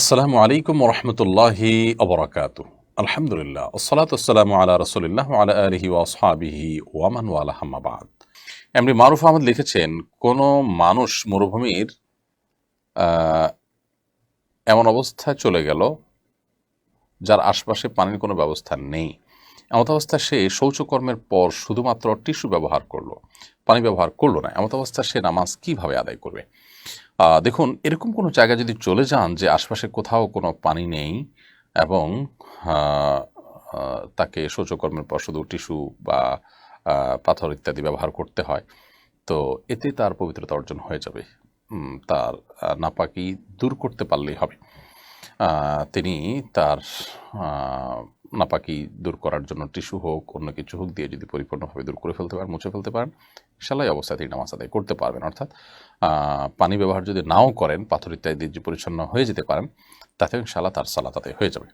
আসসালামু আলাইকুম রহমতুল্লাহি অবরাকাত আলহামদুলিল্লাহ। ওসলাত আসসালামু আলা রসুলিল্লাহ আলা আলহি ওয়াসহাবিহি ওয়ামান ওয়ালা হাম্মাবাদ এমনি মারুফ আহমদ লিখেছেন, কোনো মানুষ মরুভূমির এমন অবস্থায় চলে গেল যার আশপাশে পানির কোনো ব্যবস্থা নেই। এমত অবস্থায় সে শৌচকর্মের পর শুধুমাত্র টিস্যু ব্যবহার করল, পানি ব্যবহার করল না এমত অবস্থায় সে নামাজ কীভাবে আদায় করবে? দেখুন, এরকম কোনো জায়গায় যদি চলে যান যে আশপাশে কোথাও কোনো পানি নেই এবং তাকে শৌচকর্মের পর শুধু টিস্যু বা পাথর ইত্যাদি ব্যবহার করতে হয়, তো এতে তার পবিত্রতা অর্জন হয়ে যাবে। তার নাপাকি দূর করতে পারলেই হবে। তিনি তার নাপাকি দূর করার জন্য টিস্যু হোক, অন্য কিছু হোক দিয়ে যদি পরিপূর্ণভাবে দূর করে ফেলতে পারেন, মুছে ফেলতে পারেন সেলাই অবস্থায় তিনি নামাজ আদায় করতে পারবেন। অর্থাৎ পানি ব্যবহার যদি নাও করেন, পাথর ইত্যাদি পরিচ্ছন্ন হয়ে যেতে পারেন তাতে ইনশাল্লাহ তার সালাত তাতে হয়ে যাবে।